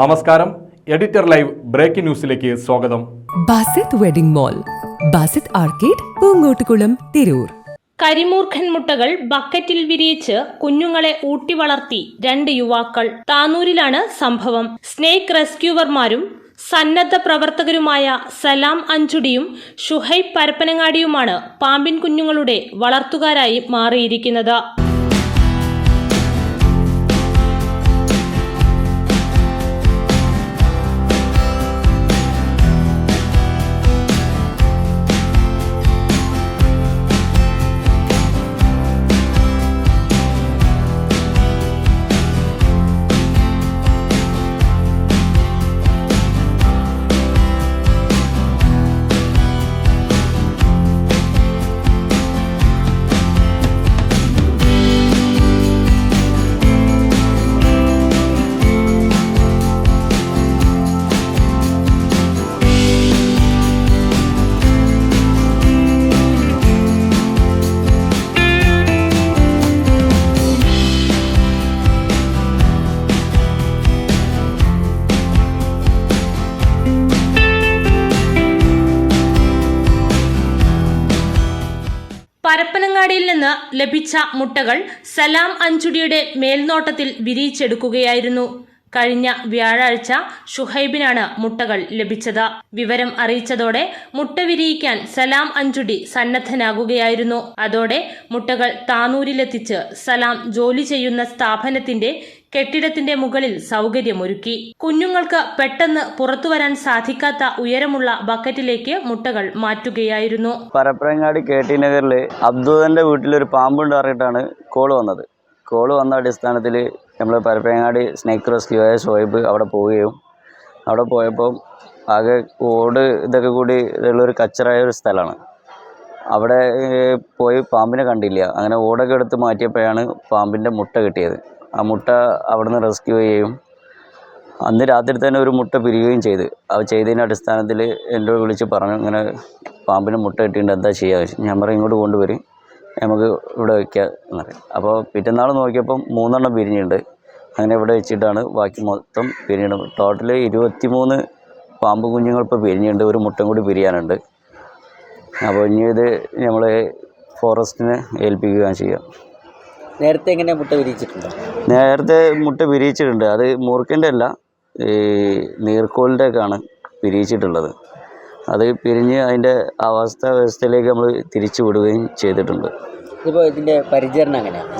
നമസ്കാരം. Editor live breaking ന്യൂസിലേക്ക് സ്വാഗതം. Basith wedding mall Basith arcade Poongottukulam Tirur. കരിമൂർഖൻ മുട്ടകൾ ബക്കറ്റിൽ വിരിയിച്ച് കുഞ്ഞുങ്ങളെ ഊട്ടി വളർത്തി രണ്ട് യുവാക്കൾ. താനൂരിലാണ് സംഭവം. സ്നേക്ക് റെസ്ക്യൂവർമാരും സന്നദ്ധ പ്രവർത്തകരുമായ സലാം അഞ്ചുടിയും ഷുഹൈബ് പരപ്പനങ്ങാടിയുമാണ് പാമ്പിൻ കുഞ്ഞുങ്ങളുടെ വളർത്തുകാരായി മാറിയിരിക്കുന്നത്. പരപ്പനങ്ങാടിയിൽ നിന്ന് ലഭിച്ച മുട്ടകൾ സലാം അഞ്ചുടിയുടെ മേൽനോട്ടത്തിൽ വിരിയിച്ചെടുക്കുകയായിരുന്നു. കഴിഞ്ഞ വ്യാഴാഴ്ച ഷുഹൈബിനാണ് മുട്ടകൾ ലഭിച്ചത്. വിവരം അറിയിച്ചതോടെ മുട്ട വിരിയിക്കാൻ സലാം അഞ്ചുടി സന്നദ്ധനാകുകയായിരുന്നു. അതോടെ മുട്ടകൾ താനൂരിലെത്തിച്ച് സലാം ജോലി ചെയ്യുന്ന സ്ഥാപനത്തിന്റെ കെട്ടിടത്തിന്റെ മുകളിൽ സൗകര്യമൊരുക്കി. കുഞ്ഞുങ്ങൾക്ക് പെട്ടെന്ന് പുറത്തുവരാൻ സാധിക്കാത്ത ഉയരമുള്ള ബക്കറ്റിലേക്ക് മുട്ടകൾ മാറ്റുകയായിരുന്നു. പരപ്പരങ്ങാടി കെ ടി നഗറിൽ വീട്ടിൽ വീട്ടിലൊരു പാമ്പുണ്ട് പറഞ്ഞിട്ടാണ് കോൾ വന്നത്. കോൾ വന്ന അടിസ്ഥാനത്തിൽ നമ്മൾ പരപ്പരങ്ങാടി സ്നേക്ക് റെസ്ക്യൂ ആയ ഷോയിബ് അവിടെ പോവുകയും അവിടെ പോയപ്പോൾ ആകെ ഓട് ഇതൊക്കെ കൂടി ഉള്ളൊരു കച്ചറായ ഒരു സ്ഥലമാണ്. അവിടെ പോയി പാമ്പിനെ കണ്ടില്ല. അങ്ങനെ ഓടൊക്കെ എടുത്ത് മാറ്റിയപ്പോഴാണ് പാമ്പിന്റെ മുട്ട കിട്ടിയത്. ആ മുട്ട അവിടുന്ന് റെസ്ക്യൂ ചെയ്യുകയും അന്ന് രാത്രി തന്നെ ഒരു മുട്ട പിരിയുകയും ചെയ്ത്. അത് ചെയ്തതിന്റെ അടിസ്ഥാനത്തിൽ എന്നോട് വിളിച്ച് പറഞ്ഞു ഇങ്ങനെ പാമ്പിന് മുട്ട കിട്ടിയിട്ട് എന്താ ചെയ്യുക ഞാൻ പറയും ഇങ്ങോട്ട് കൊണ്ടുവരും നമുക്ക് ഇവിടെ വയ്ക്കുക എന്ന് പറയും. അപ്പോൾ പിറ്റന്നാൾ നോക്കിയപ്പം മൂന്നെണ്ണം പിരിഞ്ഞിട്ടുണ്ട്. അങ്ങനെ ഇവിടെ വെച്ചിട്ടാണ് ബാക്കി മൊത്തം പിരിഞ്ഞിട്ടുണ്ട് ടോട്ടൽ ഇരുപത്തി മൂന്ന് പാമ്പ് കുഞ്ഞുങ്ങൾ ഇപ്പോൾ പിരിഞ്ഞിട്ടുണ്ട്. ഒരു മുട്ടം കൂടി പിരിയാനുണ്ട്. അപ്പോൾ ഇനി ഇത് നമ്മൾ ഫോറസ്റ്റിനെ ഏൽപ്പിക്കുകയാണ് ചെയ്യുക നേരത്തെ എങ്ങനെ മുട്ട വിരിയിച്ചിട്ടുണ്ട്? നേരത്തെ മുട്ട വിരിയിച്ചിട്ടുണ്ട്. അത് മുറുക്കിന്റെ അല്ല ഈ നീർക്കോലിന്റെ ഒക്കെയാണ് വിരിയിച്ചിട്ടുള്ളത്. അത് പിരിഞ്ഞ് അതിന്റെ അവസ്ഥ വ്യവസ്ഥയിലേക്ക് നമ്മൾ തിരിച്ചു വിടുകയും ചെയ്തിട്ടുണ്ട്. ഇപ്പോൾ ഇതിന്റെ പരിചരണം എങ്ങനെയാണ്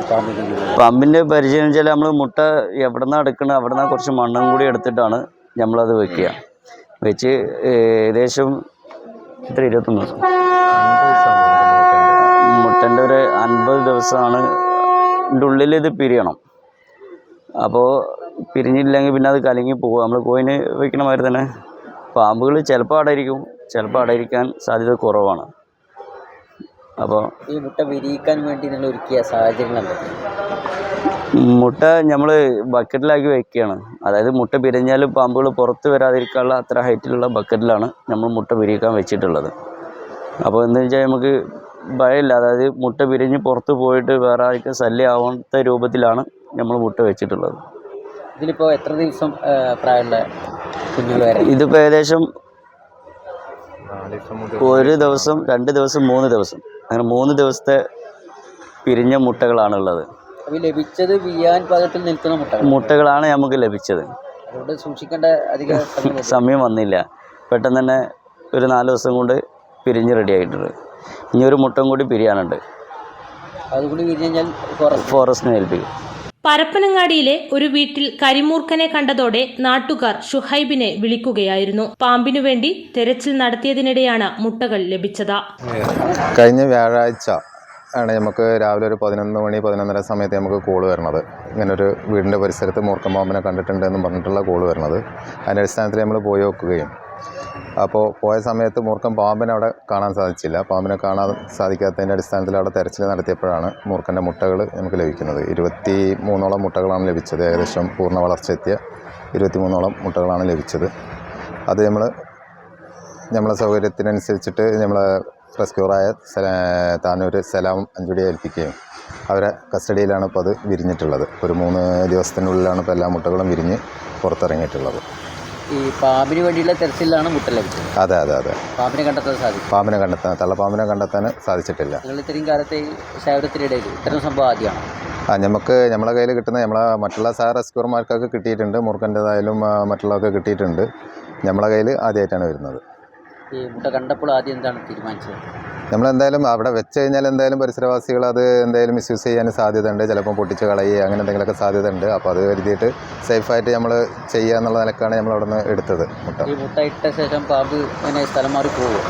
പമ്പിന്റെ പരിചരണം വെച്ചാൽ നമ്മൾ മുട്ട എവിടെ നിന്നാണ് എടുക്കുന്നത് അവിടെ നിന്ന് കുറച്ച് മണ്ണും കൂടി എടുത്തിട്ടാണ് നമ്മളത് വെക്കുക. വെച്ച് ഏകദേശം എത്ര ഇരുപത്തൊന്ന് ദിവസം? മുട്ടന്റെ ഒരു അൻപത് ദിവസമാണ് ഉള്ളിൽ ഇത് പിരിയണം. അപ്പോൾ പിരിഞ്ഞില്ലെങ്കിൽ പിന്നെ അത് കലങ്ങി പോകും. നമ്മൾ കോയിന് വയ്ക്കണ മാതിരി തന്നെ പാമ്പുകൾ ചിലപ്പോൾ അടയിരിക്കും ചിലപ്പോൾ അടയിരിക്കാൻ സാധ്യത കുറവാണ്. അപ്പോൾ ഈ മുട്ട വിരിയിക്കാൻ വേണ്ടി നിങ്ങൾ ഒരുക്കിയ സാഹചര്യങ്ങൾ മുട്ട നമ്മൾ ബക്കറ്റിലാക്കി വയ്ക്കുകയാണ് അതായത് മുട്ട പിരിഞ്ഞാൽ പാമ്പുകൾ പുറത്ത് വരാതിരിക്കാനുള്ള അത്ര ഹൈറ്റിലുള്ള ബക്കറ്റിലാണ് നമ്മൾ മുട്ട വിരിയിക്കാൻ വെച്ചിട്ടുള്ളത്. അപ്പോൾ എന്താ വെച്ചാൽ നമുക്ക് ഭയമില്ല. അതായത് മുട്ട പിരിഞ്ഞ് പുറത്ത് പോയിട്ട് വേറെ ആൾക്ക് ശല്യമാവാത്ത രൂപത്തിലാണ് നമ്മൾ മുട്ട വെച്ചിട്ടുള്ളത്. ഇതിലിപ്പോൾ എത്ര ദിവസം പ്രായമുള്ള കുഞ്ഞുങ്ങൾ വരെ? ഇതിപ്പോൾ ഏകദേശം ഒരു ദിവസം രണ്ട് ദിവസം മൂന്ന് ദിവസം. അങ്ങനെ മൂന്ന് ദിവസത്തെ പിരിഞ്ഞ മുട്ടകളാണുള്ളത്. ലഭിച്ചത് വിയാൻ പാകത്തിൽ നിൽക്കുന്ന മുട്ടകൾ മുട്ടകളാണ് നമുക്ക് ലഭിച്ചത്. അതുകൊണ്ട് സൂക്ഷിക്കേണ്ട അധികം സമയം സമയം വന്നില്ല. പെട്ടെന്ന് തന്നെ ഒരു നാല് ദിവസം കൊണ്ട് പിരിഞ്ഞ് റെഡി ആയിട്ടുണ്ട്. ഇനി ഒരു മുട്ടം കൂടി പിരിയാനുണ്ട്. കഴിഞ്ഞാൽ ഫോറസ്റ്റിനെ ഏൽപ്പിക്കും. പരപ്പനങ്ങാടിയിലെ ഒരു വീട്ടിൽ കരിമൂർക്കനെ കണ്ടതോടെ നാട്ടുകാർ ഷുഹൈബിനെ വിളിക്കുകയായിരുന്നു. പാമ്പിനു വേണ്ടി തെരച്ചിൽ നടത്തിയതിനിടെയാണ് മുട്ടകൾ ലഭിച്ചത്. കഴിഞ്ഞ വ്യാഴാഴ്ച ആണ് നമുക്ക് രാവിലെ ഒരു പതിനൊന്ന് മണി പതിനൊന്നര സമയത്ത് നമുക്ക് കോൾ വരണത്. ഇങ്ങനെ ഒരു വീടിന്റെ പരിസരത്ത് മൂർഖൻ പാമ്പിനെ കണ്ടിട്ടുണ്ട് എന്ന് പറഞ്ഞിട്ടുള്ള കോൾ വരണത്. അതിന്റെ അടിസ്ഥാനത്തിൽ നമ്മൾ പോയി നോക്കുകയും അപ്പോൾ പോയ സമയത്ത് മൂർഖൻ പാമ്പിനെ അവിടെ കാണാൻ സാധിച്ചില്ല. പാമ്പിനെ കാണാൻ സാധിക്കാത്തതിന്റെ അടിസ്ഥാനത്തിൽ അവിടെ തെരച്ചിൽ നടത്തിയപ്പോഴാണ് മൂർഖന്റെ മുട്ടകൾ നമുക്ക് ലഭിക്കുന്നത്. ഇരുപത്തി മൂന്നോളം മുട്ടകളാണ് ലഭിച്ചത്. ഏകദേശം പൂർണ വളർച്ച എത്തിയ ഇരുപത്തി മൂന്നോളം മുട്ടകളാണ് ലഭിച്ചത്. അത് നമ്മൾ നമ്മളെ സൗകര്യത്തിനനുസരിച്ചിട്ട് നമ്മളെ റെസ്ക്യൂറായ താനൂർ സലാം അഞ്ചുടിയെ ഏൽപ്പിക്കുകയും അവരെ കസ്റ്റഡിയിലാണ് ഇപ്പോൾ അത് വിരിഞ്ഞിട്ടുള്ളത്. ഒരു മൂന്ന് ദിവസത്തിനുള്ളിലാണ് ഇപ്പോൾ എല്ലാ മുട്ടകളും വിരിഞ്ഞ് പുറത്തിറങ്ങിയിട്ടുള്ളത്. ഈ പാമ്പിന് വേണ്ടിയുള്ള തെരച്ചിലാണ് മുട്ട ലഭിച്ചത്. അതെ അതെ അതെ. പാമ്പിനെ കണ്ടെത്താൻ സാധിക്കും. പാമ്പിനെ കണ്ടെത്താൻ തള്ളപ്പാമ്പിനെ കണ്ടെത്താൻ സാധിച്ചിട്ടില്ല. നിങ്ങൾ ഇത്രയും കാലത്തെ ശേഖരത്തിനിടയിൽ ഇത്തരം സംഭവം ആദ്യമാണ്? ആ നമുക്ക് നമ്മളെ കയ്യിൽ കിട്ടുന്ന നമ്മളെ മറ്റുള്ള സാർ റെസ്ക്യൂർമാർക്കൊക്കെ കിട്ടിയിട്ടുണ്ട്. മുറുക്കന്റെതായാലും മറ്റുള്ളവർക്ക് മറ്റുള്ളതൊക്കെ കിട്ടിയിട്ടുണ്ട്. നമ്മളെ കയ്യിൽ ആദ്യമായിട്ടാണ് വരുന്നത്. ഈ മുട്ട കണ്ടപ്പോൾ ആദ്യം എന്താണ് തീരുമാനിച്ചത്? നമ്മളെന്തായാലും അവിടെ വെച്ച് കഴിഞ്ഞാൽ എന്തായാലും പരിസരവാസികൾ അത് എന്തായാലും മിസ്യൂസ് ചെയ്യാൻ സാധ്യതയുണ്ട്. ചിലപ്പോൾ പൊട്ടിച്ച് കളയുക അങ്ങനെ എന്തെങ്കിലുമൊക്കെ സാധ്യതയുണ്ട്. അപ്പോൾ അത് കരുതിയിട്ട് സേഫായിട്ട് നമ്മൾ ചെയ്യുക എന്നുള്ള നിലക്കാണ് നമ്മൾ അവിടെ നിന്ന് എടുത്തത് മുട്ട. ഈ മുട്ട ഇട്ട ശേഷം പാമ്പ് ഇങ്ങനെ സ്ഥലം മാറി പോകും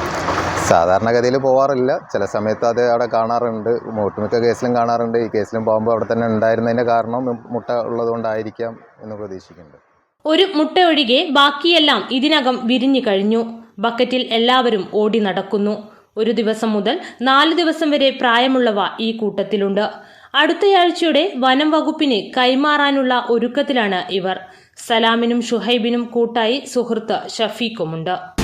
സാധാരണഗതിയിൽ പോവാറില്ല. ചില സമയത്ത് അത് അവിടെ കാണാറുണ്ട്. ഒട്ടുമിക്ക കേസിലും കാണാറുണ്ട്. ഈ കേസിലും പോകുമ്പോൾ അവിടെ തന്നെ ഉണ്ടായിരുന്നതിന്റെ കാരണം മുട്ട ഉള്ളതുകൊണ്ടായിരിക്കാം എന്ന് പ്രതീക്ഷിക്കുന്നുണ്ട്. ഒരു മുട്ട ഒഴികെ ബാക്കിയെല്ലാം ഇതിനകം വിരിഞ്ഞു കഴിഞ്ഞു. ബക്കറ്റിൽ എല്ലാവരും ഓടി നടക്കുന്നു. ഒരു ദിവസം മുതൽ നാല് ദിവസം വരെ പ്രായമുള്ളവ ഈ കൂട്ടത്തിലുണ്ട്. അടുത്തയാഴ്ചയുടെ വനം വകുപ്പിന് കൈമാറാനുള്ള ഒരുക്കത്തിലാണ് ഇവർ. സലാമിനും ഷുഹൈബിനും കൂട്ടായി സുഹൃത്ത് ഷഫീഖുമുണ്ട്.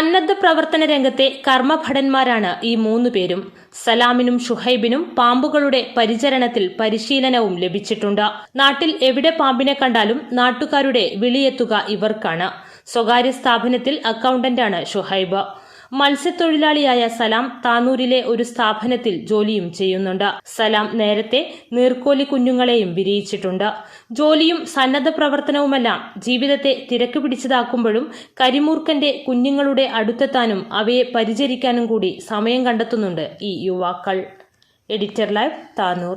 സന്നദ്ധ പ്രവർത്തന രംഗത്തെ കർമ്മഭടന്മാരാണ് ഈ മൂന്നു പേരും. സലാമിനും ഷുഹൈബിനും പാമ്പുകളുടെ പരിചരണത്തിൽ പരിശീലനവും ലഭിച്ചിട്ടുണ്ട്. നാട്ടിൽ എവിടെ പാമ്പിനെ കണ്ടാലും നാട്ടുകാരുടെ വിളിയെത്തുക ഇവർക്കാണ്. സ്വകാര്യ സ്ഥാപനത്തിൽ അക്കൗണ്ടന്റാണ് ഷുഹൈബ്. മത്സ്യത്തൊഴിലാളിയായ സലാം താനൂരിലെ ഒരു സ്ഥാപനത്തിൽ ജോലിയും ചെയ്യുന്നുണ്ട്. സലാം നേരത്തെ നീർക്കോലി കുഞ്ഞുങ്ങളെയും വിരിയിച്ചിട്ടുണ്ട്. ജോലിയും സന്നദ്ധ പ്രവർത്തനവുമെല്ലാം ജീവിതത്തെ തിരക്ക് പിടിച്ചതാക്കുമ്പോഴും കരിമൂർക്കന്റെ കുഞ്ഞുങ്ങളുടെ അടുത്തെത്താനും അവയെ പരിചരിക്കാനും കൂടി സമയം കണ്ടെത്തുന്നുണ്ട് ഈ യുവാക്കൾ. Editor live Tanur.